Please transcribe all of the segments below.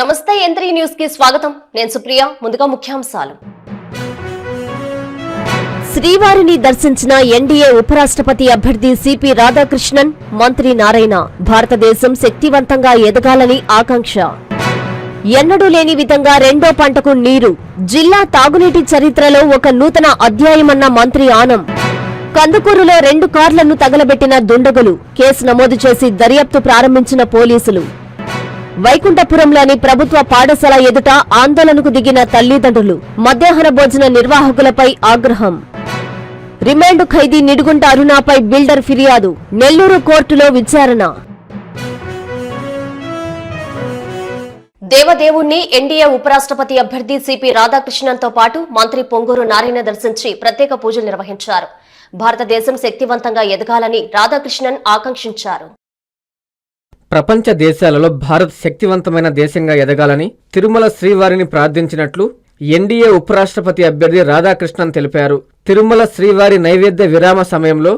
నమస్తే ఎంత్రీ న్యూస్కి స్వాగతం. నేను సుప్రియ ముందుగా ముఖ్యాంశాలు. శ్రీవారిని దర్శించిన ఎన్డీఏ ఉపరాష్ట్రపతి అభ్యర్థి సిపి రాధాకృష్ణన్ మంత్రి నారాయణ భారతదేశం శక్తివంతంగా ఎదగాలని ఆకాంక్ష. ఎన్నడూ లేని విధంగా రెండో పంటకు నీరు. జిల్లా తాగునీటి చరిత్రలో ఒక నూతన అధ్యాయమన్న మంత్రి ఆనం. కందుకూరులో రెండు కార్లను తగలబెట్టిన దుండగులు కేసు నమోదు చేసి దర్యాప్తు ప్రారంభించిన పోలీసులు. వైకుంఠపురంలోని ప్రభుత్వ పాఠశాల ఎదుట ఆందోళనకు దిగిన తల్లిదండ్రులు మధ్యాహ్న భోజన నిర్వాహకులపై ఆగ్రహం. రిమాండ్ ఖైదీ నిడుగుంట అరుణాపై బిల్డర్ ఫిర్యాదు నెల్లూరు కోర్టులో విచారణ. దేవదేవుణ్ణి ఎన్డీఏ ఉపరాష్ట్రపతి అభ్యర్థి సిపి రాధాకృష్ణన్తో పాటు మంత్రి పొంగూరు నారాయణ దర్శించి ప్రత్యేక పూజలు నిర్వహించారు. భారతదేశం శక్తివంతంగా ఎదగాలని రాధాకృష్ణన్ ఆకాంక్షించారు. ప్రపంచ దేశాలలో భారత్ శక్తివంతమైన దేశంగా ఎదగాలని తిరుమల శ్రీవారిని ప్రార్థించినట్లు ఎన్డీఏ ఉపరాష్ట్రపతి అభ్యర్థి రాధాకృష్ణన్ తెలిపారు. తిరుమల శ్రీవారి నైవేద్య విరామ సమయంలో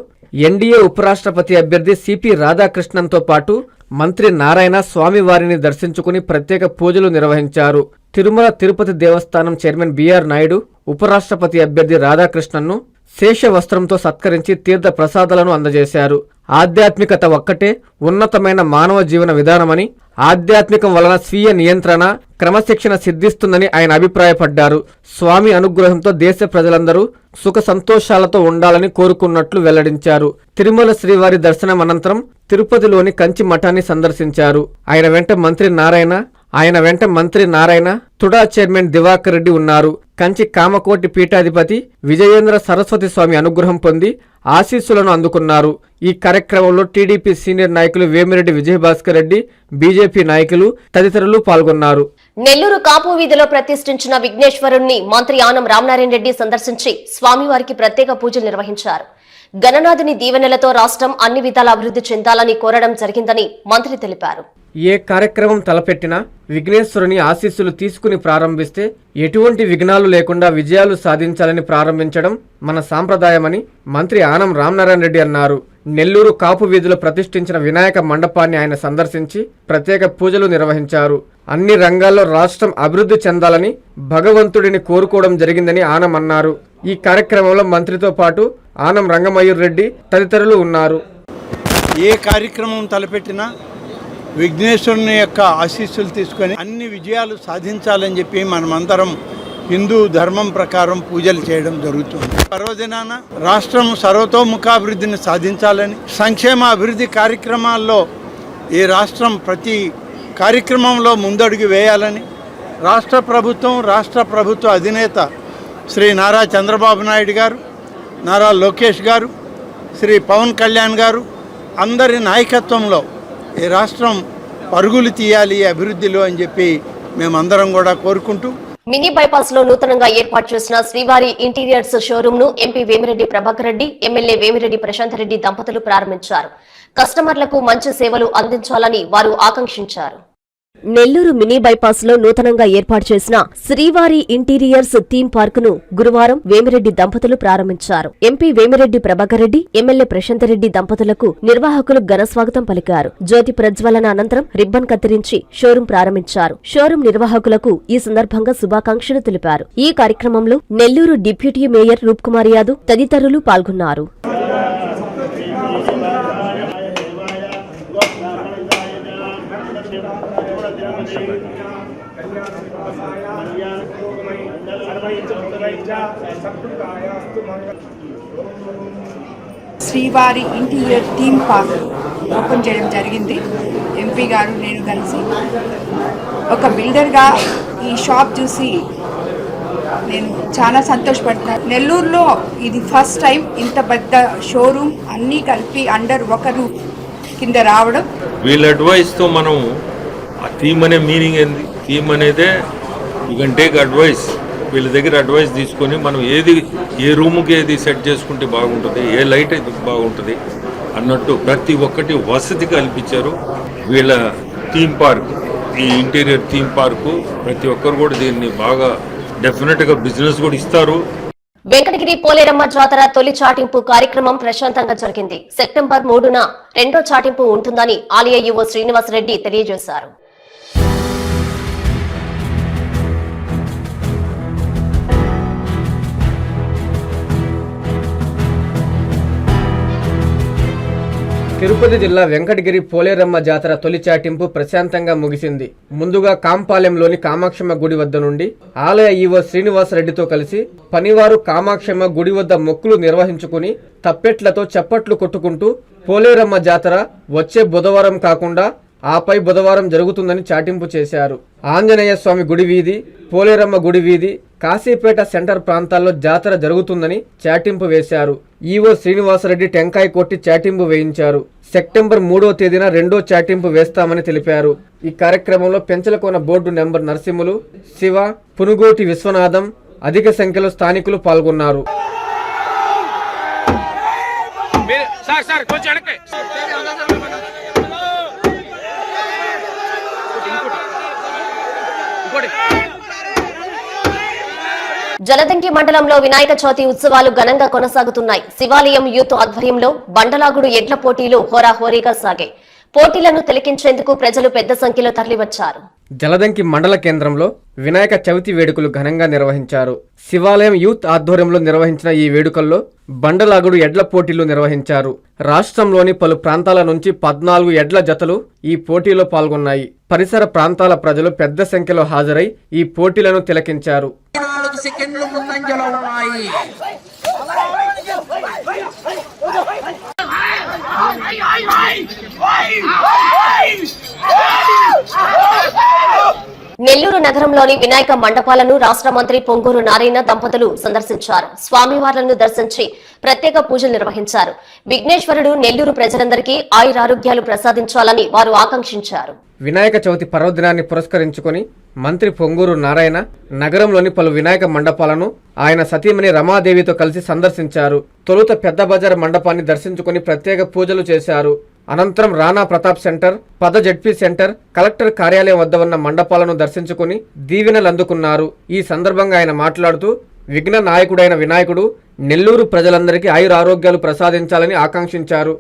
ఎన్డీఏ ఉపరాష్ట్రపతి అభ్యర్థి సిపి రాధాకృష్ణన్తో పాటు మంత్రి నారాయణ స్వామివారిని దర్శించుకుని ప్రత్యేక పూజలు నిర్వహించారు. తిరుమల తిరుపతి దేవస్థానం చైర్మన్ బిఆర్ నాయుడు ఉపరాష్ట్రపతి అభ్యర్థి రాధాకృష్ణన్ను శేష వస్త్రంతో సత్కరించి తీర్థ ప్రసాదాలను అందజేశారు. ఆధ్యాత్మికత ఒక్కటే ఉన్నతమైన మానవ జీవన విధానమని ఆధ్యాత్మికం వలన స్వీయ నియంత్రణ క్రమశిక్షణ సిద్ధిస్తుందని ఆయన అభిప్రాయపడ్డారు. స్వామి అనుగ్రహంతో దేశ ప్రజలందరూ సుఖ సంతోషాలతో ఉండాలని కోరుకున్నట్లు వెల్లడించారు. తిరుమల శ్రీవారి దర్శనం అనంతరం తిరుపతిలోని కంచి మఠాన్ని సందర్శించారు. ఆయన వెంట మంత్రి నారాయణ ఆయన వెంట మంత్రి నారాయణ తుడా చైర్మన్ దివాకర్ రెడ్డి ఉన్నారు. కంచి కామకోటి పీఠాధిపతి విజయేంద్ర సరస్వతి స్వామి అనుగ్రహం పొంది ఆశీస్సులను అందుకున్నారు. ఈ కార్యక్రమంలో టీడీపీ సీనియర్ నాయకులు వేమిరెడ్డి విజయభాస్కర్ రెడ్డి బీజేపీ నాయకులు తదితరులు పాల్గొన్నారు. నెల్లూరు కాపు వీధిలో ప్రతిష్ఠించిన విఘ్నేశ్వరుణ్ణి మంత్రి ఆనం రామనారాయణ రెడ్డి సందర్శించి స్వామివారికి ప్రత్యేక పూజలు నిర్వహించారు. గణనాథుని దీవెనలతో రాష్ట్రం అన్ని విధాల అభివృద్ధి చెందాలని కోరడం జరిగిందని మంత్రి తెలిపారు. ఏ కార్యక్రమం తలపెట్టినా విఘ్నేశ్వరుని ఆశీస్సులు తీసుకుని ప్రారంభిస్తే ఎటువంటి విఘ్నాలు లేకుండా విజయాలు సాధించాలని ప్రారంభించడం మన సాంప్రదాయమని మంత్రి ఆనం రామనారాయణ రెడ్డి అన్నారు. నెల్లూరు కాపు వీధిలో ప్రతిష్ఠించిన వినాయక మండపాన్ని ఆయన సందర్శించి ప్రత్యేక పూజలు నిర్వహించారు. అన్ని రంగాల్లో రాష్ట్రం అభివృద్ధి చెందాలని భగవంతుడిని కోరుకోవడం జరిగిందని ఆనం అన్నారు. ఈ కార్యక్రమంలో మంత్రితో పాటు ఆనం రంగమయూర్ రెడ్డి తదితరులు ఉన్నారు. ఏ కార్యక్రమం తలపెట్టినా విఘ్నేశ్వరుని యొక్క ఆశీస్సులు తీసుకొని అన్ని విజయాలు సాధించాలని చెప్పి మనమందరం హిందూ ధర్మం ప్రకారం పూజలు చేయడం జరుగుతుంది. పర్వదినాన రాష్ట్రం సర్వతోముఖాభివృద్ధిని సాధించాలని సంక్షేమ అభివృద్ధి కార్యక్రమాల్లో ఈ రాష్ట్రం ప్రతి కార్యక్రమంలో ముందడుగు వేయాలని రాష్ట్ర ప్రభుత్వం రాష్ట్ర ప్రభుత్వ అధినేత శ్రీ నారా చంద్రబాబు నాయుడు గారు నారా లోకేష్ గారు శ్రీ పవన్ కళ్యాణ్ గారు అందరి నాయకత్వంలో ఈ రాష్ట్రం పరుగులు తీయాలి అభివృద్ధిలో అని చెప్పి మేమందరం కూడా కోరుకుంటూ మినీ బైపాస్లో నూతనంగా ఏర్పాటు చేసిన శ్రీవారి ఇంటీరియర్స్ షోరూమ్ను ఎంపీ వేమిరెడ్డి ప్రభాకర్ రెడ్డి ఎమ్మెల్యే వేమిరెడ్డి ప్రశాంత్ రెడ్డి దంపతులు ప్రారంభించారు. కస్టమర్లకు మంచి సేవలు అందించాలని వారు ఆకాంక్షించారు. నెల్లూరు మినీ బైపాస్లో నూతనంగా ఏర్పాటు చేసిన శ్రీవారి ఇంటీరియర్స్ థీమ్ పార్క్ను గురువారం వేమిరెడ్డి దంపతులు ప్రారంభించారు. ఎంపీ వేమిరెడ్డి ప్రభాకర్ రెడ్డి ఎమ్మెల్యే ప్రశాంతరెడ్డి దంపతులకు నిర్వాహకులు ఘన స్వాగతం పలికారు. జ్యోతి ప్రజ్వలన అనంతరం రిబ్బన్ కత్తిరించి షోరూం ప్రారంభించారు. షోరూం నిర్వాహకులకు ఈ సందర్భంగా శుభాకాంక్షలు తెలిపారు. ఈ కార్యక్రమంలో నెల్లూరు డిప్యూటీ మేయర్ రూప్ కుమార్ యాదవ్ తదితరులు పాల్గొన్నారు. శ్రీవారి ఇంటీరియర్ థీమ్ పార్క్ ఓపెన్ చేయడం జరిగింది. ఎంపీ గారు నేను కలిసి ఒక బిల్డర్గా ఈ షాప్ చూసి నేను చాలా సంతోషపడుతున్నాను నెల్లూరులో ఇది ఫస్ట్ టైం ఇంత పెద్ద షోరూమ్ అన్నీ కలిపి అండర్ ఒకరు కింద రావడం. వీళ్ళ అడ్వైస్తో మనం ఆ థీమ్ అనే మీనింగ్ ఏంది? థీమ్ అనేదే యూ కెన్ టేక్ అడ్వైస్. వీళ్ళ దగ్గర అడ్వైస్ తీసుకొని మనం ఏది ఏ రూమ్కి ఏది సెట్ చేసుకుంటే బాగుంటుంది ఏ లైట్ అయితే బాగుంటుంది అన్నట్టు ప్రతి ఒక్కటి వసతి కల్పించారు. వీళ్ళ థీమ్ పార్క్ ఈ ఇంటీరియర్ థీమ్ పార్కు ప్రతి ఒక్కరు కూడా దీన్ని బాగా డెఫినెట్గా బిజినెస్ కూడా ఇస్తారు. వెంకటగిరి పోలేరమ్మ జాతర తొలి చాటింపు కార్యక్రమం ప్రశాంతంగా జరిగింది. సెప్టెంబర్ మూడున రెండో చాటింపు ఉంటుందని ఆలయ యువ శ్రీనివాసరెడ్డి తెలియజేశారు. తిరుపతి జిల్లా వెంకటగిరి పోలేరమ్మ జాతర తొలి చాటింపు ప్రశాంతంగా ముగిసింది. ముందుగా కాంపాలెంలోని కామాక్షమ్మ గుడి వద్ద నుండి ఆలయ ఈవో శ్రీనివాసరెడ్డితో కలిసి పనివారు కామాక్షమ్మ గుడి వద్ద మొక్కులు నిర్వహించుకుని తప్పెట్లతో చప్పట్లు కొట్టుకుంటూ పోలేరమ్మ జాతర వచ్చే బుధవారం కాకుండా ఆపై బుధవారం జరుగుతుందని చాటింపు చేశారు. ఆంజనేయ స్వామి గుడి వీధి పోలేరమ్మ గుడి వీధి కాశీపేట సెంటర్ ప్రాంతాల్లో జాతర జరుగుతుందని చాటింపు వేశారు. ఈవో శ్రీనివాసరెడ్డి టెంకాయ కొట్టి చాటింపు వేయించారు. సెప్టెంబర్ మూడో తేదీన రెండో చాటింపు వేస్తామని తెలిపారు. ఈ కార్యక్రమంలో పెంచలకోన బోర్డు నెంబర్ నరసింహులు శివ పునుగోటి విశ్వనాథం అధిక సంఖ్యలో స్థానికులు పాల్గొన్నారు. సార్ సార్ కొంచెం జలదంకి మండలంలో వినాయక చవితి ఉత్సవాలు ఘనంగా కొనసాగుతున్నాయి. శివాలయం యూత్ ఆధ్వర్యంలో బండలాగుడు ఎడ్ల పోటీలు హోరాహోరీగా సాగాయి. పోటీలను తిలకించేందుకు ప్రజలు పెద్ద సంఖ్యలో తరలివచ్చారు. జలదంకి మండల కేంద్రంలో వినాయక చవితి వేడుకలు ఘనంగా నిర్వహించారు శివాలయం యూత్ ఆధ్వర్యంలో నిర్వహించిన ఈ వేడుకల్లో బండలాగుడు ఎడ్ల పోటీలు నిర్వహించారు రాష్ట్రంలోని పలు ప్రాంతాల నుంచి పద్నాలుగు ఎడ్ల జతలు ఈ పోటీలో పాల్గొన్నాయి పరిసర ప్రాంతాల ప్రజలు పెద్ద సంఖ్యలో హాజరై ఈ పోటీలను తిలకించారు నాలుగు సెకండ్లు ముందంజలో ఉన్నాయి నెల్లూరు నగరంలోని వినాయక మండపాలను రాష్ట్ర మంత్రి పొంగూరు నారాయణ దంపతులు సందర్శించారు. స్వామివార్లను దర్శించి ప్రత్యేక పూజలు నిర్వహించారు. విఘ్నేశ్వరుడు నెల్లూరు ప్రజలందరికీ ఆయురారోగ్యాలు ప్రసాదించాలని వారు ఆకాంక్షించారు. వినాయక చవితి పర్వదినాన్ని పురస్కరించుకొని మంత్రి పొంగూరు నారాయణ నగరంలోని పలు వినాయక మండపాలను ఆయన సతీమణి రమాదేవితో కలిసి సందర్శించారు. తొలుత పెద్ద బజార్ మండపాన్ని దర్శించుకొని ప్రత్యేక పూజలు చేశారు. అనంతరం రాణా ప్రతాప్ సెంటర్ పద జడ్పీ సెంటర్ కలెక్టర్ కార్యాలయం వద్ద ఉన్న మండపాలను దర్శించుకుని దీవెనలు అందుకున్నారు ఈ సందర్భంగా ఆయన మాట్లాడుతూ విఘ్న నాయకుడైన వినాయకుడు నెల్లూరు ప్రజలందరికీ ఆయురారోగ్యాలు ప్రసాదించాలని ఆకాంక్షించారు.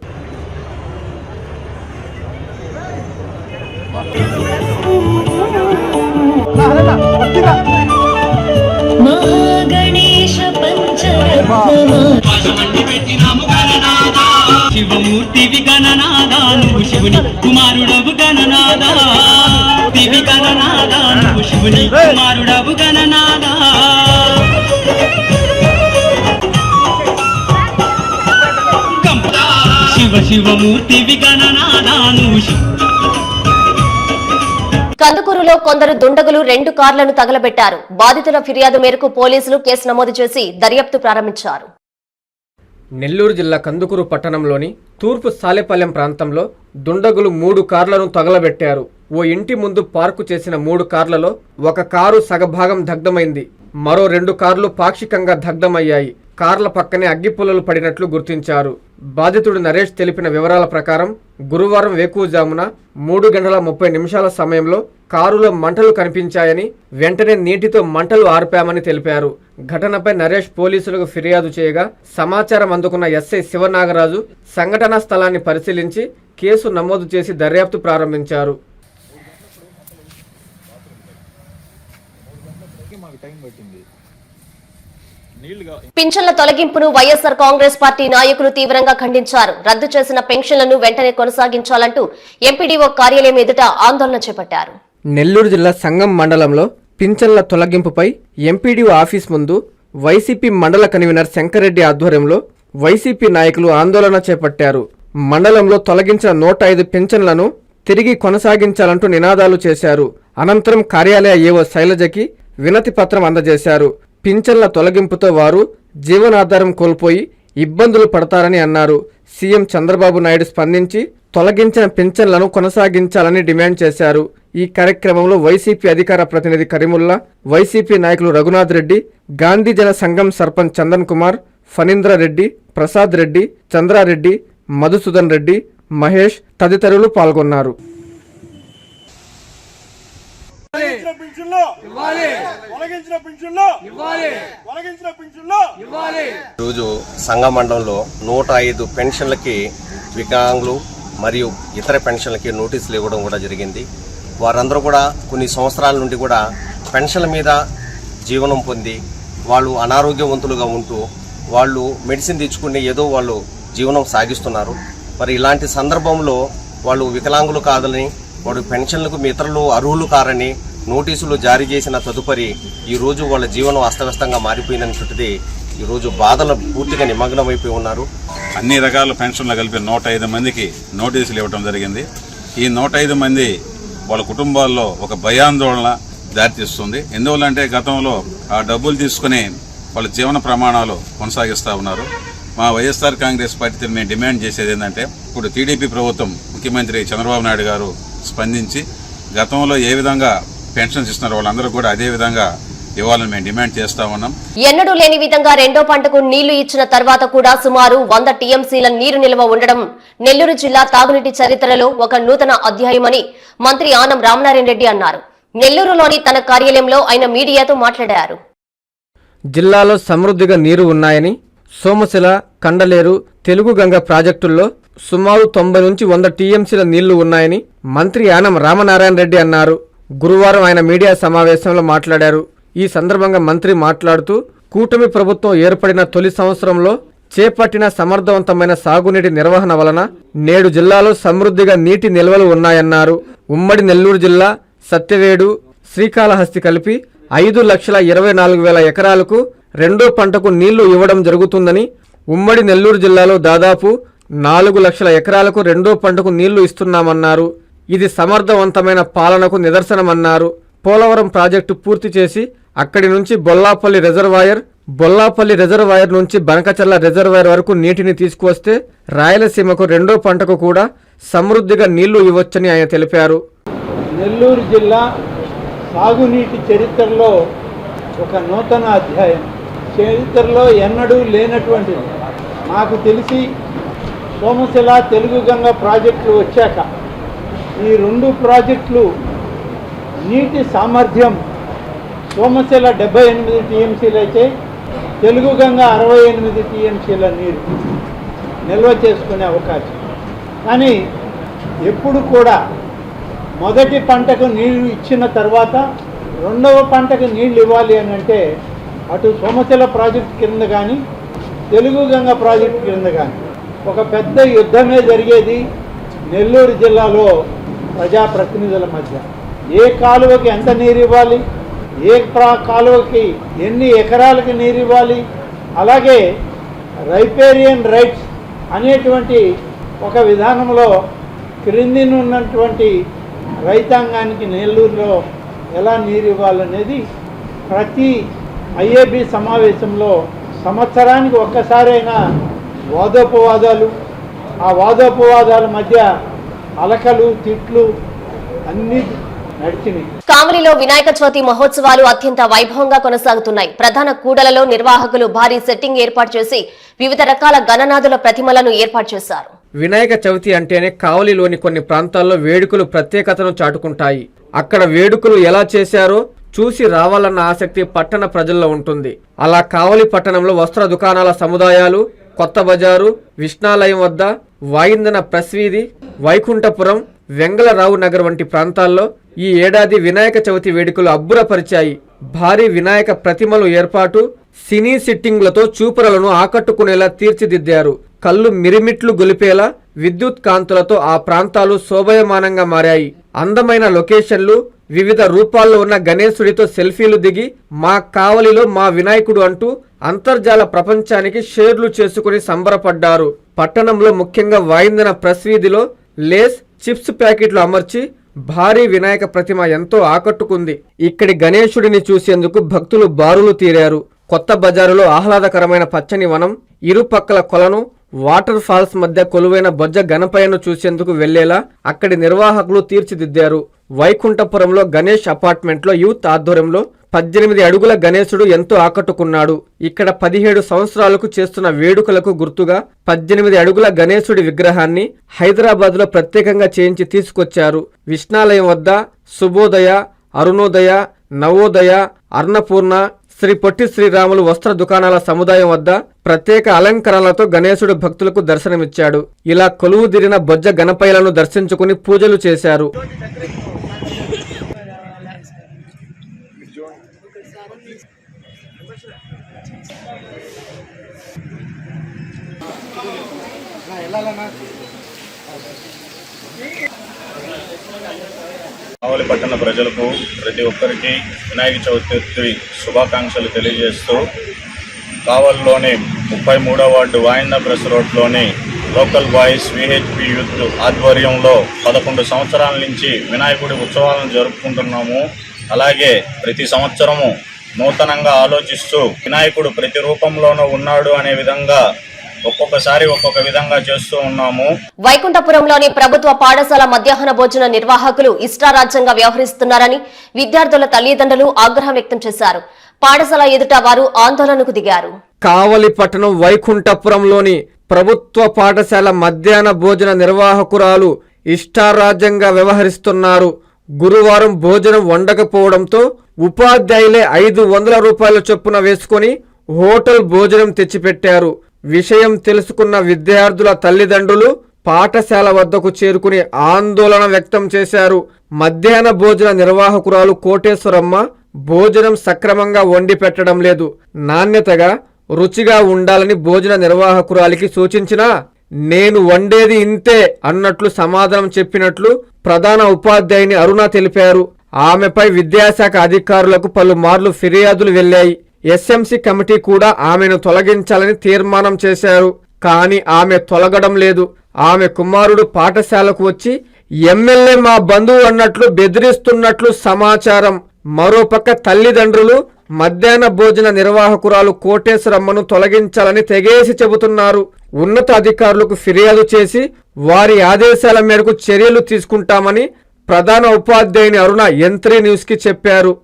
మహాగణేశ పంచ శివుని కుమారుడవు గణనాదా దివి గణనాదా నువ్వు శివుని కుమారుడవు గణనాదా గం- శివ శివమూర్తివి గణనాదా నువ్వు శివ కందుకూరులో కొందరు దుండగులు రెండు కార్లను తగలబెట్టారు. బాధితుల ఫిర్యాదు మేరకు పోలీసులు కేసు నమోదు చేసి దర్యాప్తు ప్రారంభించారు. నెల్లూరు జిల్లా కందుకూరు పట్టణంలోని తూర్పు సాలెపల్లెం ప్రాంతంలో దుండగులు మూడు కార్లను తగలబెట్టారు. ఓ ఇంటి ముందు పార్కు చేసిన మూడు కార్లలో ఒక కారు సగభాగం దగ్ధమైంది. మరో రెండు కార్లు పాక్షికంగా దగ్ధమయ్యాయి. కార్ల పక్కనే అగ్గిపుల్లలు పడినట్లు గుర్తించారు. బాధితుడు నరేష్ తెలిపిన వివరాల ప్రకారం గురువారం వేకువజామున మూడు గంటల ముప్పై నిమిషాల సమయంలో కారులో మంటలు కనిపించాయని వెంటనే నీటితో మంటలు ఆర్పామని తెలిపారు. ఘటనపై నరేష్ పోలీసులకు ఫిర్యాదు చేయగా సమాచారం అందుకున్న ఎస్ఐ శివనాగరాజు సంఘటనా స్థలాన్ని పరిశీలించి కేసు నమోదు చేసి దర్యాప్తు ప్రారంభించారు. పింఛన్ల తొలగింపును వైఎస్సార్ కాంగ్రెస్ పార్టీ నాయకులు తీవ్రంగా ఖండించారు. రద్దు చేసిన పెన్షన్లను వెంటనే కొనసాగించాలంటూ ఎంపీడీఓ కార్యాలయం ఎదుట ఆందోళన చేపట్టారు. నెల్లూరు జిల్లా సంగం మండలంలో పింఛన్ల తొలగింపుపై ఎంపీడీఓ ఆఫీస్ ముందు వైసీపీ మండల కన్వీనర్ శంకరెడ్డి ఆధ్వర్యంలో వైసీపీ నాయకులు ఆందోళన చేపట్టారు. మండలంలో తొలగించిన నూట ఐదు పింఛన్లను తిరిగి కొనసాగించాలంటూ నినాదాలు చేశారు. అనంతరం కార్యాలయ ఏవో శైలజకి వినతి పత్రం అందజేశారు. పింఛన్ల తొలగింపుతో వారు జీవనాధారం కోల్పోయి ఇబ్బందులు పడతారని అన్నారు. సీఎం చంద్రబాబు నాయుడు స్పందించి తొలగించిన పింఛన్లను కొనసాగించాలని డిమాండ్ చేశారు. ఈ కార్యక్రమంలో వైసీపీ అధికార ప్రతినిధి కరీముల్లా వైసీపీ నాయకులు రఘునాథ్ రెడ్డి గాంధీ జన సంఘం సర్పంచ్ చందన్ కుమార్ ఫణీంద్ర రెడ్డి ప్రసాద్ రెడ్డి చంద్రారెడ్డి మధుసూదన్ రెడ్డి మహేష్ తదితరులు పాల్గొన్నారు. పింఛన్లో ఇవ్వాలి. తొలగించిన పింఛన్లో ఇవ్వాలి. తొలగించిన పింఛన్లో ఇవ్వాలి. ఈరోజు సంఘ మండలంలో నూట ఐదు పెన్షన్లకి వికలాంగులు మరియు ఇతర పెన్షన్లకి నోటీసులు ఇవ్వడం కూడా జరిగింది. వారందరూ కూడా కొన్ని సంవత్సరాల నుండి కూడా పెన్షన్ల మీద జీవనం పొంది వాళ్ళు అనారోగ్యవంతులుగా ఉంటూ వాళ్ళు మెడిసిన్ తెచ్చుకుని ఏదో వాళ్ళు జీవనం సాగిస్తున్నారు. మరి ఇలాంటి సందర్భంలో వాళ్ళు వికలాంగులు కాదని వాడు పెన్షన్లకు మీ ఇతరులు అర్హులు కారని నోటీసులు జారీ చేసిన తదుపరి ఈరోజు వాళ్ళ జీవనం అస్తవ్యస్తంగా మారిపోయినటువంటిది ఈరోజు బాధలు పూర్తిగా నిమగ్నమైపోయి ఉన్నారు. అన్ని రకాల పెన్షన్లు కలిపి నూట ఐదు మందికి నోటీసులు ఇవ్వడం జరిగింది. ఈ నూట ఐదు మంది వాళ్ళ కుటుంబాల్లో ఒక భయాందోళన దారితీస్తుంది. ఎందువల్లంటే గతంలో ఆ డబ్బులు తీసుకుని వాళ్ళ జీవన ప్రమాణాలు కొనసాగిస్తూ ఉన్నారు. మా వైఎస్ఆర్ కాంగ్రెస్ పార్టీ మేము డిమాండ్ చేసేది ఏంటంటే ఇప్పుడు టీడీపీ ప్రభుత్వం ముఖ్యమంత్రి చంద్రబాబు నాయుడు గారు స్పందించి గతంలో ఏ విధంగా పెన్షన్స్ ఇస్తున్నారో. వాళ్ళందరూ కూడా అదే విధంగా ఇవ్వాలని మేము డిమాండ్ చేస్తా ఉన్నాం. ఎన్నడూ లేని విధంగా రెండో పంటకు నీళ్ళు ఇచ్చిన తర్వాత కూడా సుమారు వంద టీఎంసీల నీరు నిల్వ ఉండడం నెల్లూరు జిల్లా తాగునీటి చరిత్రలో ఒక నూతన అధ్యాయమని మంత్రి ఆనం రామనారాయణ రెడ్డి అన్నారు. నెల్లూరులోని తన కార్యాలయంలో ఆయన మీడియాతో మాట్లాడారు. జిల్లాలో సమృద్ధిగా నీరు ఉన్నాయని సోమశిల కండలేరు తెలుగు గంగ ప్రాజెక్టుల్లో సుమారు తొంభై నుంచి వంద టీఎంసీల నీళ్ళు ఉన్నాయని మంత్రి యానం రామనారాయణ రెడ్డి అన్నారు. గురువారం ఆయన మీడియా సమావేశంలో మాట్లాడారు. ఈ సందర్భంగా మంత్రి మాట్లాడుతూ కూటమి ప్రభుత్వం ఏర్పడిన తొలి సంవత్సరంలో చేపట్టిన సమర్థవంతమైన సాగునీటి నిర్వహణ వలన నేడు జిల్లాలో సమృద్ధిగా నీటి నిల్వలు ఉన్నాయన్నారు. ఉమ్మడి నెల్లూరు జిల్లా సత్యవేడు శ్రీకాళహస్తి కలిపి ఐదు లక్షల ఇరవై నాలుగు వేల ఎకరాలకు రెండో పంటకు నీళ్ళు ఇవ్వడం జరుగుతుందని ఉమ్మడి నెల్లూరు జిల్లాలో దాదాపు నాలుగు లక్షల ఎకరాలకు రెండో పంటకు నీళ్ళు ఇస్తున్నామన్నారు. ఇది సమర్థవంతమైన పాలనకు నిదర్శనమన్నారు. పోలవరం ప్రాజెక్టు పూర్తి చేసి అక్కడి నుంచి బొల్లాపల్లి రిజర్వాయర్ బొల్లాపల్లి రిజర్వాయర్ నుంచి బనకచర్ల రిజర్వాయర్ వరకు నీటిని తీసుకువస్తే రాయలసీమకు రెండో పంటకు కూడా సమృద్ధిగా నీళ్ళు ఇవ్వచ్చని ఆయన తెలిపారు. నెల్లూరు జిల్లా సాగునీటి చరిత్రలో ఒక నూతన అధ్యాయం. చరిత్రలో ఎన్నడూ లేనటువంటిది. నాకు తెలిసి సోమశిల తెలుగు గంగ ప్రాజెక్టులు వచ్చాక ఈ రెండు ప్రాజెక్టులు నీటి సామర్థ్యం సోమశిల డెబ్బై ఎనిమిది టీఎంసీలు అయితే తెలుగు గంగ అరవై ఎనిమిది టీఎంసీల నీరు నిల్వ చేసుకునే అవకాశం. కానీ ఎప్పుడు కూడా మొదటి పంటకు నీళ్ళు ఇచ్చిన తర్వాత రెండవ పంటకు నీళ్ళు ఇవ్వాలి అని అంటే అటు సోమశిల ప్రాజెక్టు కింద కానీ తెలుగు గంగ ప్రాజెక్టు కింద కానీ ఒక పెద్ద యుద్ధమే జరిగేది నెల్లూరు జిల్లాలో ప్రజాప్రతినిధుల మధ్య. ఏ కాలువకి ఎంత నీరు ఇవ్వాలి ఏ ప్రా కాలువకి ఎన్ని ఎకరాలకి నీరు ఇవ్వాలి అలాగే రైపేరియన్ రైట్స్ అనేటువంటి ఒక విధానంలో క్రింది ఉన్నటువంటి రైతాంగానికి నెల్లూరులో ఎలా నీరు ఇవ్వాలనేది ప్రతి ఐఏబి సమావేశంలో సంవత్సరానికి ఒక్కసారైనా వాదోపవాదాలు ఆ వాదోపవాదాల మధ్య అలకలు తిట్లు అన్నీ నడిచినాయి. కావలిలో వినాయక చవితి మహోత్సవాలు అత్యంత వైభవంగా కొనసాగుతున్నాయి. ప్రధాన కూడలలో నిర్వాహకులు భారీ సెట్టింగ్ ఏర్పాటు చేసి వివిధ రకాల గణనాథుల ప్రతిమలను ఏర్పాటు చేశారు. వినాయక చవితి అంటేనే కావలిలోని కొన్ని ప్రాంతాల్లో వేడుకలు ప్రత్యేకతను చాటుకుంటాయి. అక్కడ వేడుకలు ఎలా చేశారో చూసి రావాలన్న ఆసక్తి పట్టణ ప్రజల్లో ఉంటుంది. అలా కావలి పట్టణంలో వస్త్ర దుకాణాల సముదాయాలు కొత్త బజారు విష్ణాలయం వద్ద వాయిందన ప్రస్వీధి వైకుంఠపురం వెంగళరావు నగర్ వంటి ప్రాంతాల్లో ఈ ఏడాది వినాయక చవితి వేడుకలు అబ్బురపరిచాయి. భారీ వినాయక ప్రతిమలు ఏర్పాటు సినీ సిట్టింగ్లతో చూపరలను ఆకట్టుకునేలా తీర్చిదిద్దారు. కళ్ళు మిరిమిట్లు గొలిపేలా విద్యుత్ కాంతులతో ఆ ప్రాంతాలు శోభయమానంగా మారాయి. అందమైన లొకేషన్లు వివిధ రూపాల్లో ఉన్న గణేశుడితో సెల్ఫీలు దిగి మా కావలిలో మా వినాయకుడు అంటూ అంతర్జాల ప్రపంచానికి షేర్లు చేసుకుని సంబరపడ్డారు. పట్టణంలో ముఖ్యంగా వాయిందన ప్రెస్ వీధిలో లేస్ చిప్స్ ప్యాకెట్లు అమర్చి భారీ వినాయక ప్రతిమ ఎంతో ఆకట్టుకుంది. ఇక్కడి గణేశుడిని చూసేందుకు భక్తులు బారులు తీరారు. కొత్త బజారులో ఆహ్లాదకరమైన పచ్చని వనం ఇరుపక్కల కొలను వాటర్ ఫాల్స్ మధ్య కొలువైన బొజ్జ గణపయ్యను చూసేందుకు వెళ్ళేలా అక్కడి నిర్వాహకులు తీర్చిదిద్దారు. వైకుంఠపురంలో గణేష్ అపార్ట్మెంట్లో యూత్ ఆధ్వర్యంలో పద్దెనిమిది అడుగుల గణేశుడు ఎంతో ఆకట్టుకున్నాడు. ఇక్కడ పదిహేడు సంవత్సరాలకు చేస్తున్న వేడుకలకు గుర్తుగా పద్దెనిమిది అడుగుల గణేశుడి విగ్రహాన్ని హైదరాబాద్లో ప్రత్యేకంగా చేయించి తీసుకొచ్చారు. విష్ణాలయం వద్ద శుభోదయ అరుణోదయ నవోదయ అర్ణపూర్ణ శ్రీ పొట్టి శ్రీరాములు వస్త్ర దుకాణాల సముదాయం వద్ద ప్రత్యేక అలంకరణలతో గణేశుడు భక్తులకు దర్శనమిచ్చాడు. ఇలా కొలువుదిరిన బొజ్జ గణపయ్యలను దర్శించుకుని పూజలు చేశారు. కావలి పట్టణ ప్రజలకు ప్రతి ఒక్కరికి వినాయక చవితి శుభాకాంక్షలు తెలియజేస్తూ కావలిలోని ముప్పై మూడో వార్డు వాయిన్న ప్రెస్ రోడ్లోని లోకల్ బాయ్స్ విహెచ్పి యూత్ ఆధ్వర్యంలో పదకొండు సంవత్సరాల నుంచి వినాయకుడి ఉత్సవాలను జరుపుకుంటున్నాము. అలాగే ప్రతి సంవత్సరము నూతనంగా ఆలోచిస్తూ వినాయకుడు ప్రతి రూపంలోనూ ఉన్నాడు అనే విధంగా ఒక్కొక్కసారి ఒక్కొక్క విధంగా చేస్తూ ఉన్నాము. వైకుంఠపురంలోని ప్రభుత్వ పాఠశాల మధ్యాహ్న భోజన నిర్వాహకులు ఇష్టారాజ్యంగా వ్యవహరిస్తున్నారని విద్యార్థుల తల్లిదండ్రులు ఆగ్రహం వ్యక్తం చేశారు. పాఠశాల ఎదుట వారు ఆందోళనకు దిగారు. కావలి పట్టణం వైకుంఠపురంలోని ప్రభుత్వ పాఠశాల మధ్యాహ్న భోజన నిర్వాహకురాలు ఇష్టారాజ్యంగా వ్యవహరిస్తున్నారు. గురువారం భోజనం వండకపోవడంతో ఉపాధ్యాయులే ఐదు వందల రూపాయల చొప్పున వేసుకొని హోటల్ భోజనం తెచ్చిపెట్టారు. విషయం తెలుసుకున్న విద్యార్థుల తల్లిదండ్రులు పాఠశాల వద్దకు చేరుకుని ఆందోళన వ్యక్తం చేశారు. మధ్యాహ్న భోజన నిర్వాహకురాలు కోటేశ్వరమ్మ భోజనం సక్రమంగా వండి పెట్టడం లేదు. నాణ్యతగా రుచిగా ఉండాలని భోజన నిర్వాహకురాలికి సూచించినా నేను వండేది ఇంతే అన్నట్లు సమాధానం చెప్పినట్లు ప్రధాన ఉపాధ్యాయుని అరుణ తెలిపారు. ఆమెపై విద్యాశాఖ అధికారులకు పలుమార్లు ఫిర్యాదులు వెళ్ళాయి ఎస్ఎంసి కమిటీ కూడా ఆమెను తొలగించాలని తీర్మానం చేశారు. కానీ ఆమె తొలగడం లేదు. ఆమె కుమారుడు పాఠశాలకు వచ్చి ఎమ్మెల్యే మా బంధువు అన్నట్లు బెదిరిస్తున్నట్లు సమాచారం. మరోపక్క తల్లిదండ్రులు మధ్యాహ్న భోజన నిర్వాహకురాలు కోటేశ్వరమ్మను తొలగించాలని తెగేసి చెబుతున్నారు. ఉన్నత అధికారులకు ఫిర్యాదు చేసి వారి ఆదేశాల మేరకు చర్యలు తీసుకుంటామని ప్రధాన ఉపాధ్యాయుని అరుణ ఎంత్రీ న్యూస్కి చెప్పారు.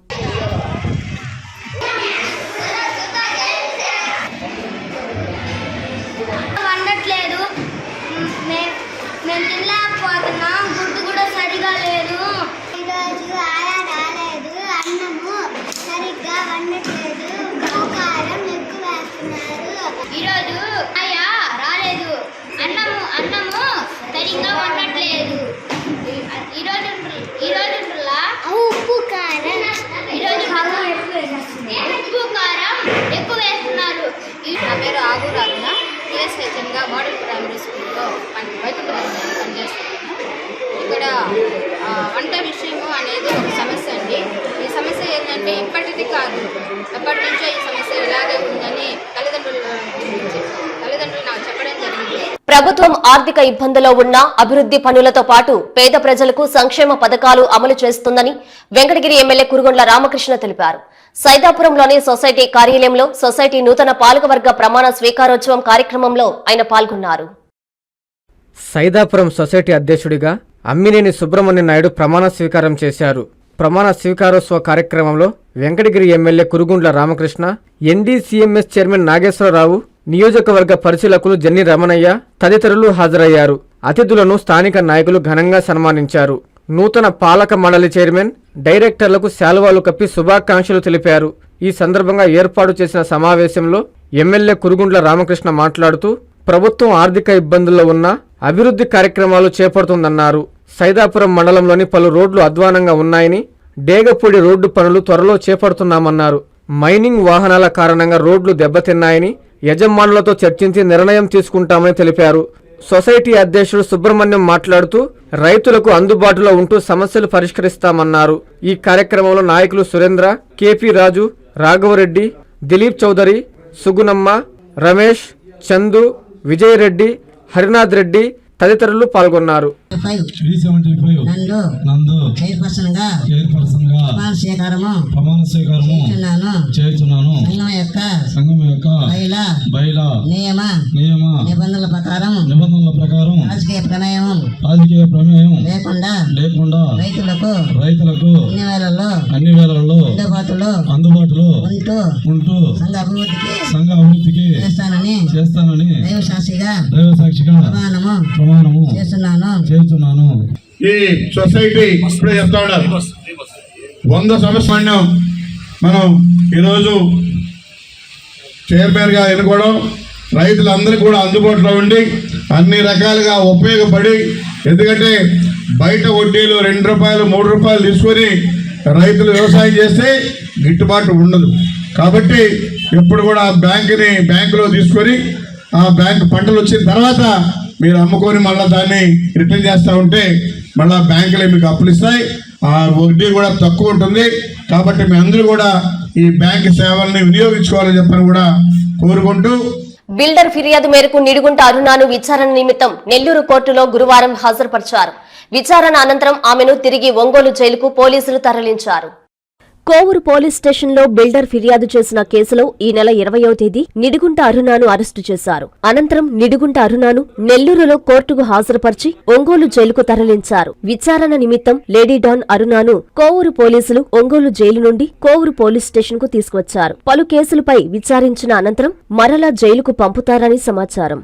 ఉప్పు కారం ఎక్కువ వేస్తున్నారు. నా పేరు ఆగూరు అరుణ టీఎస్హెచ్ఎన్గా మోడల్ ప్రైమరీ స్కూల్లో పని వైకుంఠపురం పనిచేస్తున్నాను. ఇక్కడ వంట విషయము అనేది ఒక సమస్య అండి. ఈ సమస్య ఏంటంటే ఇప్పటిది కాదు. ఎప్పటి నుంచో ఈ సమస్య ఇలాగే ఉందని తల్లిదండ్రులు తల్లిదండ్రులు నాకు చెప్పడం జరిగింది. ప్రభుత్వం ఆర్థిక ఇబ్బందులో ఉన్న అభివృద్ధి పనులతో పాటు పేద ప్రజలకు సంక్షేమ పథకాలు అమలు చేస్తుందని వెంకటగిరి ఎమ్మెల్యే కురుగొండ్ల రామకృష్ణ తెలిపారు. సైదాపురంలోని సొసైటీ కార్యాలయంలో సొసైటీ నూతన పాలకవర్గ ప్రమాణ స్వీకారోత్సవం కార్యక్రమంలో ఆయన పాల్గొన్నారు. సైదాపురం సొసైటీ అధ్యక్షుడిగా అమ్మినేని సుబ్రహ్మణ్య నాయుడు ప్రమాణ స్వీకారం చేశారు. ప్రమాణ స్వీకారోత్సవ కార్యక్రమంలో Venkatagiri MLA Kurugundla Ramakrishna NDCMS chairman Nageswara Rao నియోజకవర్గ పరిశీలకులు జన్ని రమణయ్య తదితరులు హాజరయ్యారు. అతిథులను స్థానిక నాయకులు ఘనంగా సన్మానించారు. నూతన పాలక మండలి చైర్మన్ డైరెక్టర్లకు శాలువాలు కప్పి శుభాకాంక్షలు తెలిపారు. ఈ సందర్భంగా ఏర్పాటు చేసిన సమావేశంలో ఎమ్మెల్యే కురుగుండ్ల రామకృష్ణ మాట్లాడుతూ ప్రభుత్వం ఆర్థిక ఇబ్బందుల్లో ఉన్న అభివృద్ధి కార్యక్రమాలు చేపడుతుందన్నారు. సైదాపురం మండలంలోని పలు రోడ్లు అధ్వానంగా ఉన్నాయని డేగపూడి రోడ్డు పనులు త్వరలో చేపడుతున్నామన్నారు. మైనింగ్ వాహనాల కారణంగా రోడ్లు దెబ్బతిన్నాయని యజమానులతో చర్చించి నిర్ణయం తీసుకుంటామని తెలిపారు. సొసైటీ అధ్యక్షుడు సుబ్రహ్మణ్యం మాట్లాడుతూ రైతులకు అందుబాటులో ఉంటూ సమస్యలు పరిష్కరిస్తామన్నారు. ఈ కార్యక్రమంలో నాయకులు సురేంద్ర కేపీ రాజు రాఘవరెడ్డి దిలీప్ చౌదరి సుగుణమ్మ రమేష్ చందు విజయరెడ్డి హరినాథ్ రెడ్డి తదితరులు పాల్గొన్నారు. త్రీ సెవెంటీ ఫైవ్ నందు నందు చైర్పర్సన్గా చైర్పర్సన్గా ప్రమాణ స్వీకారము ప్రమాణ స్వీకారము చేస్తున్నాను. చేస్తున్నాను. సంఘం యొక్క సంఘం యొక్క మహిళ బయల నియమ నియమ నిబంధనల ప్రకారం నిబంధనల ప్రకారం రాజకీయ ప్రణయం రాజకీయ ప్రమేయం లేకుండా లేకుండా రైతులకు రైతులకు అన్ని వేళల్లో అన్ని వేళల్లో అందుబాటులో అందుబాటులో ఉంటూ ఉంటూ సంఘ అభివృద్ధికి సంఘ అభివృద్ధికి చేస్తానని చేస్తానని దైవ సాక్షిగా దైవ సాక్షిగా ప్రమాణము ప్రమాణము చేస్తున్నాను. చేస్తున్నాను. ఈ సొసైటీ ఇప్పుడే చెప్తా ఉన్నారు వంద సంవత్సరం మనం ఈరోజు చైర్మన్గా ఎన్నుకోవడం రైతులందరికీ కూడా అందుబాటులో ఉండి అన్ని రకాలుగా ఉపయోగపడి ఎందుకంటే బయట వడ్డీలు రెండు రూపాయలు మూడు రూపాయలు తీసుకొని రైతులు వ్యవసాయం చేస్తే గిట్టుబాటు ఉండదు. కాబట్టి ఎప్పుడు కూడా ఆ బ్యాంకుని బ్యాంకులో తీసుకొని ఆ బ్యాంకు పంటలు వచ్చిన తర్వాత మీరు అమ్ముకొని మళ్ళీ దాన్ని రిటర్న్ చేస్తూ ఉంటే మళ్ళీ బ్యాంకులే మీకు అప్పులు ఇస్తాయి. ఆ వడ్డీ కూడా తక్కువ ఉంటుంది. కాబట్టి మీ అందరూ కూడా ఈ బ్యాంక్ సేవల్ని వినియోగించుకోవాలని చెప్పని కూడా కోరుకుంటూ బిల్డర్ ఫిర్యాదు మేరకు నిడుగుంట అరుణాను విచారణ నిమిత్తం నెల్లూరు కోర్టులో గురువారం హాజరుపరిచారు. విచారణ అనంతరం ఆమెను తిరిగి ఒంగోలు జైలుకు పోలీసులు తరలించారు. కోవూరు పోలీస్ స్టేషన్లో బిల్డర్ ఫిర్యాదు చేసిన కేసులో ఈ నెల ఇరవయో తేదీ నిడుగుంట అరుణాను అరెస్టు చేశారు. అనంతరం నిడుగుంట అరుణాను నెల్లూరులో కోర్టుకు హాజరుపరిచి ఒంగోలు జైలుకు తరలించారు. విచారణ నిమిత్తం లేడీ డాన్ అరుణాను కోవూరు పోలీసులు ఒంగోలు జైలు నుండి కోవూరు పోలీస్ స్టేషన్కు తీసుకువచ్చారు. పలు కేసులపై విచారించిన అనంతరం మరలా జైలుకు పంపుతారని సమాచారం.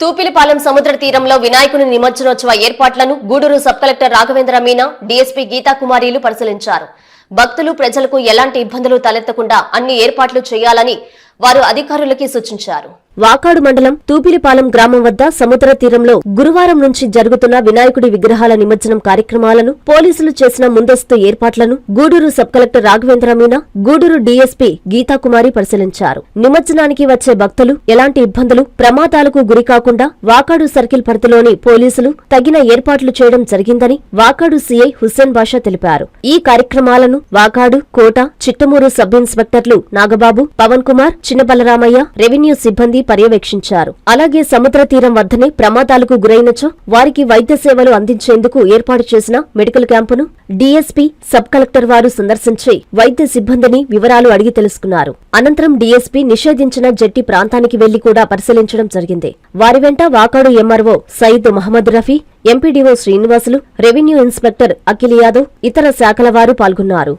తూపిలిపాలెం సముద్ర తీరంలో వినాయకుని నిమజ్జనోత్సవ ఏర్పాట్లను Gudur sub collector Raghavendra Meena DSP గీతాకుమారీలు పరిశీలించారు. భక్తులు ప్రజలకు ఎలాంటి ఇబ్బందులు తలెత్తకుండా అన్ని ఏర్పాట్లు చేయాలని వారు అధికారులకి సూచించారు. వాకాడు మండలం తూపిలిపాలెం గ్రామం వద్ద సముద్ర తీరంలో గురువారం నుంచి జరుగుతున్న వినాయకుడి విగ్రహాల నిమజ్జనం కార్యక్రమాలను పోలీసులు చేసిన ముందస్తు ఏర్పాట్లను Gudur sub collector Raghavendra Meena Gudur DSP Geetha Kumari పరిశీలించారు. నిమజ్జనానికి వచ్చే భక్తులు ఎలాంటి ఇబ్బందులు ప్రమాదాలకు గురికాకుండా వాకాడు సర్కిల్ పరిధిలోని పోలీసులు తగిన ఏర్పాట్లు చేయడం జరిగిందని వాకాడు సీఐ హుస్సేన్ బాషా తెలిపారు. ఈ కార్యక్రమాలను Vakadu Kota Chittamuru sub inspectors Nagababu Pavan Kumar Chinnabalaramaiah revenue సిబ్బంది పర్యవేక్షించారు. అలాగే సముద్ర తీరం వద్దనే ప్రమాదాలకు గురైనచో వారికి వైద్య సేవలు అందించేందుకు ఏర్పాటు చేసిన మెడికల్ క్యాంపును డీఎస్పీ సబ్ కలెక్టర్ వారు సందర్శించి వైద్య సిబ్బందిని వివరాలు అడిగి తెలుసుకున్నారు. అనంతరం డీఎస్పీ నిషేధించిన జట్టి ప్రాంతానికి వెళ్ళి కూడా పరిశీలించడం జరిగింది. వారి వెంట Vakadu MRO Sayeed Mohammed Rafi MPDO Srinivasulu revenue inspector Akhil Yadav ఇతర శాఖల వారు పాల్గొన్నారు.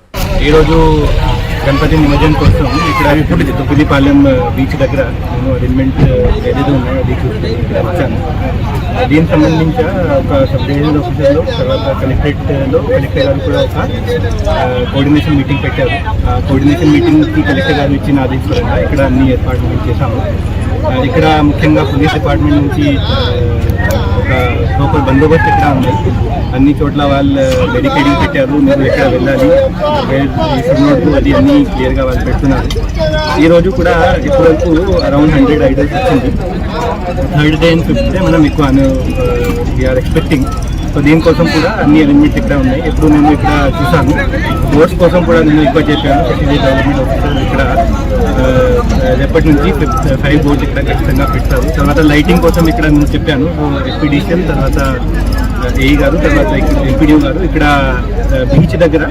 ఈరోజు గణపతి నిమజ్జనం కోసం ఇక్కడ ఇప్పుడు తొక్కిదిపాలెం బీచ్ uh, దగ్గర నేను అరేంజ్మెంట్ uh, ఏదైతే ఉన్నాయో అది ఇక్కడ వచ్చాను దీనికి సంబంధించి uh, ఒక సబ్ డివిజనల్ ఆఫీసర్లో తర్వాత కలెక్టరేట్లో కలెక్టర్ గారు కూడా ఒక కోఆర్డినేషన్ మీటింగ్ పెట్టారు. ఆ కోఆర్డినేషన్ మీటింగ్కి కలెక్టర్ గారు ఇచ్చిన ఆదేశపరంగా ఇక్కడ అన్ని ఏర్పాట్లు చేశాము. ఇక్కడ ముఖ్యంగా పోలీస్ డిపార్ట్మెంట్ నుంచి ఒక లోపల బందోబస్తు ఇక్కడ ఉంది. అన్ని చోట్ల వాళ్ళు uh, డెడికేటింగ్ పెట్టారు. మీరు ఎక్కడ వెళ్ళాలి? నోట్ అది అన్ని క్లియర్గా వాళ్ళు పెడుతున్నారు. ఈరోజు కూడా ఇప్పటివరకు అరౌండ్ హండ్రెడ్ ఐడల్స్ వచ్చింది. Third day and fifth day మనం ఎక్కువ వీఆర్ ఎక్స్పెక్టింగ్ సో దీనికోసం కూడా అన్ని అరేంజ్మెంట్స్ ఇక్కడ ఉన్నాయి. ఎప్పుడు నేను ఇక్కడ చూసాను బోర్డ్స్ కోసం కూడా నేను ఎక్కువ చెప్పాను. సిటీ డెవలప్మెంట్ ఆఫీసర్ ఇక్కడ uh, రేపటి నుంచి ఫైవ్ బోర్డ్స్ ఇక్కడ ఖచ్చితంగా పెట్టారు. తర్వాత లైటింగ్ కోసం ఇక్కడ నేను చెప్పాను ఎక్స్పిడిషన్ తర్వాత ఏఈ గారు తర్వాత ఎంపీడీఓ గారు. ఇక్కడ బీచ్ దగ్గర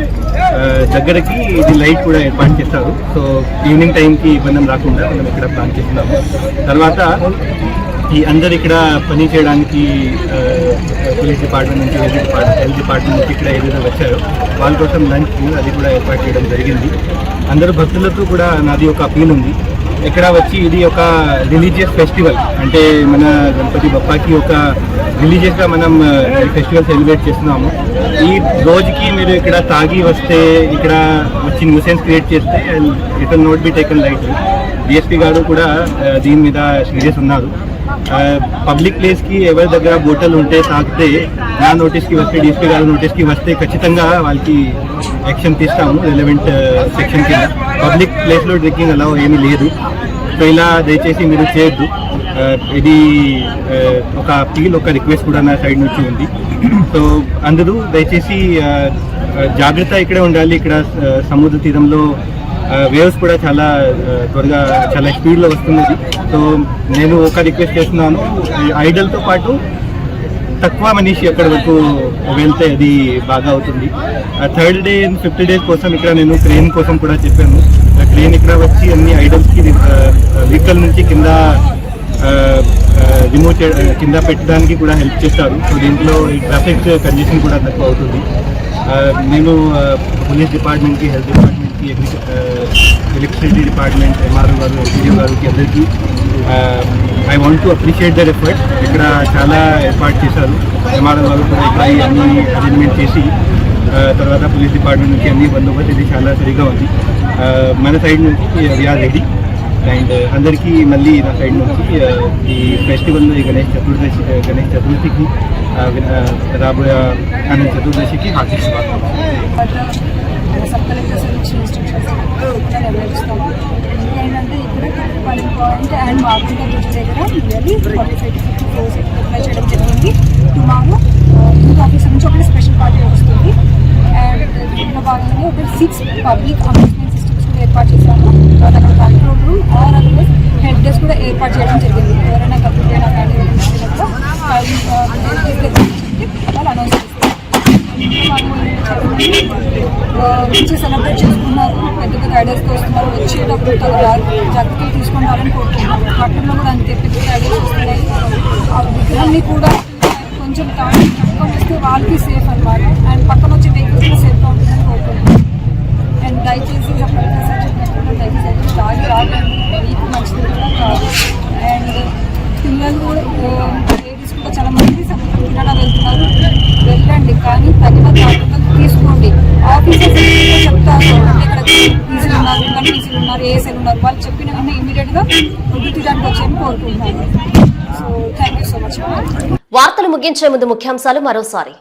దగ్గరకి ఇది లైట్ కూడా ఏర్పాటు చేస్తారు. సో ఈవినింగ్ టైంకి ఇబ్బంది రాకుండా మనం ఇక్కడ ప్లాన్ చేస్తున్నాము. తర్వాత ఈ అందరు ఇక్కడ పని చేయడానికి పోలీస్ డిపార్ట్మెంట్ నుంచి హెల్త్ డిపార్ట్మెంట్ హెల్త్ డిపార్ట్మెంట్ నుంచి ఇక్కడ ఏదైతే వచ్చారో వాళ్ళ కోసం లంచ్ అది కూడా ఏర్పాటు చేయడం జరిగింది. అందరు భక్తులతో కూడా నాది ఒక అపీల్ ఉంది. ఇక్కడ వచ్చి ఇది ఒక రిలీజియస్ ఫెస్టివల్ అంటే మన గణపతి బప్పాకి ఒక రిలీజియస్గా మనం ఈ ఫెస్టివల్ సెలబ్రేట్ చేస్తున్నాము. ఈ రోజుకి మీరు ఇక్కడ తాగి వస్తే ఇక్కడ వచ్చి న్యూసెన్స్ క్రియేట్ చేస్తే it will not be taken light DSP గారు కూడా దీని మీద సీరియస్ ఉన్నారు. పబ్లిక్ ప్లేస్కి ఎవరి దగ్గర బోటలు ఉంటే తాకితే నా నోటీస్కి వస్తే డిఎస్పీ గారి నోటీస్కి వస్తే ఖచ్చితంగా వాళ్ళకి యాక్షన్ తీస్తాము రిలవెంట్ సెక్షన్ కింద. పబ్లిక్ ప్లేస్లో డ్రింకింగ్ అలా ఏమీ లేదు. సో ఇలా దయచేసి మీరు చేయొద్దు. ఇది ఒక అప్పీల్ ఒక రిక్వెస్ట్ కూడా నా సైడ్ నుంచి ఉంది. సో అందరూ దయచేసి జాగ్రత్త ఇక్కడే ఉండాలి. ఇక్కడ సముద్ర తీరంలో వేవ్స్ కూడా చాలా త్వరగా చాలా స్పీడ్లో వస్తున్నది. సో నేను ఒక రిక్వెస్ట్ చేస్తున్నాను. ఐడల్తో పాటు తక్కువ మనిషి అక్కడ వరకు వెళ్తే అది బాగా అవుతుంది. Third day and fifth day కోసం ఇక్కడ నేను ట్రైన్ కోసం కూడా చెప్పాను. ట్రైన్ ఇక్కడ వచ్చి అన్ని ఐడల్స్కి వెహికల్ నుంచి కింద రిమూవ్ చే కింద పెట్టడానికి కూడా హెల్ప్ చేస్తారు. సో దీంట్లో ఈ ట్రాఫిక్ కండిషన్ కూడా తక్కువ అవుతుంది. నేను పోలీస్ డిపార్ట్మెంట్కి హెల్త్ ఎలక్ట్రిసిటీ డిపార్ట్మెంట్ ఎంఆర్ఓ గారు ఎస్పీడీ గారికి అందరికీ I want to appreciate their effort ఇక్కడ చాలా ఏర్పాటు చేశారు. ఎంఆర్ఓ గారు కూడా ఇక్కడ అన్నీ అన్ని అరేంజ్మెంట్ చేసి తర్వాత పోలీస్ డిపార్ట్మెంట్ నుంచి అన్ని బందోబస్తు ఇది చాలా సరిగా ఉంది. మన సైడ్ నుంచి వీఆర్ రెడీ అండ్ అందరికీ మళ్ళీ నా సైడ్ నుంచి ఈ ఫెస్టివల్ ఈ గణేష్ చతుర్దశి గణేష్ చతుర్థికి రాబోయే అనంత చతుర్దశికి హార్దిక శుభాకాంక్షలు సబ్ కలెక్టర్ సెలక్షన్ ఇన్స్ట్రక్షన్స్ నెరవేరుస్తాము ఏంటంటే ఇక్కడ పాయింట్ అండ్ మాగుంట బ్రిడ్జ్ దగ్గర nearly forty five to fifty apply చేయడం జరిగింది టుమారో యూత్ ఆఫీసర్ నుంచి స్పెషల్ పార్టీ వస్తుంది అండ్ దీంట్లో భాగంగానే ఒక సిక్స్ పబ్లిక్ అమ్యూజ్మెంట్ సిస్టమ్స్ కూడా ఏర్పాటు చేశాము తర్వాత అక్కడ control room or otherwise head desk కూడా ఏర్పాటు చేయడం జరిగింది ఎవరైనా కంప్లీట్ అయినా కానీ వాళ్ళు అనౌన్స్ చేస్తారు మంచి సెలబ్రేట్ చేసుకున్నారు పెద్ద పెద్ద ఐడియాస్తో వస్తున్నారు వచ్చేటప్పుడు తగు జాగ్రత్తలు తీసుకుంటారని కోరుకుంటున్నారు పట్టణంలో కూడా అంతే పెద్ద పెద్ద ఐడియాస్ వస్తున్నాయి ఆ విగ్రహాన్ని కూడా కొంచెం తాగి పక్కన వస్తే వాళ్ళకి సేఫ్ అనమాట అండ్ పక్కన వచ్చే వెహికల్స్ కూడా సేఫ్గా ఉంటుందని కోరుకుంటున్నాను అండ్ దయచేసి సపరేట్గా సార్ చెప్పినట్టు దయచేసి తాగి రాకండి మీకు మంచిది కూడా కాదు అండ్ పిల్లలు తీసుకుంటే చాలా మంది కెనడా వెళ్తున్నారు. వెళ్ళండి కానీ తగిన జాగ్రత్తలు తీసుకోండి. ఆఫీసర్స్ చెప్తారు. అంటే ఇక్కడ ఈసీలు ఉన్నారు ఇక్కడ ఈసీలు ఉన్నారు ఏఎస్ఎల్ ఉన్నారు వాళ్ళు చెప్పిన వెంటనే ఇమీడియట్గా వడ్డీ తీయడానికి వచ్చాయని కోరుకుంటున్నాను. So thank you so much వార్తలు ముగించే ముందు ముఖ్యాంశాలు మరోసారి.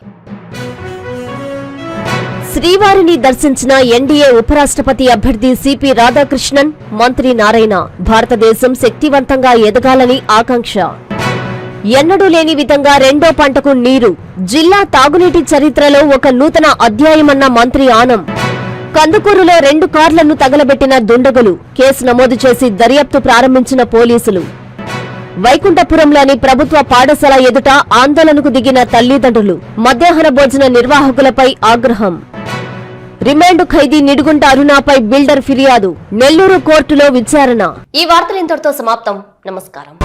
శ్రీవారిని దర్శించిన ఎన్డీఏ ఉపరాష్ట్రపతి అభ్యర్థి సిపి రాధాకృష్ణన్ మంత్రి నారాయణ భారతదేశం శక్తివంతంగా ఎదగాలని ఆకాంక్ష. ఎన్నడూ లేని విధంగా రెండో పంటకు నీరు. జిల్లా తాగునీటి చరిత్రలో ఒక నూతన అధ్యాయమన్న మంత్రి ఆనం. కందుకూరులో రెండు కార్లను తగలబెట్టిన దుండగులు కేసు నమోదు చేసి దర్యాప్తు ప్రారంభించిన పోలీసులు. వైకుంఠపురంలోని ప్రభుత్వ పాఠశాల ఎదుట ఆందోళనకు దిగిన తల్లిదండ్రులు మధ్యాహ్న భోజన నిర్వాహకులపై ఆగ్రహం. రిమాండ్ ఖైదీ నిడుగుంట అరుణాపై బిల్డర్ ఫిర్యాదు. నెల్లూరు కోర్టులో విచారణ. ఈ వార్తలు ఇంతటితో సమాప్తం. నమస్కారం.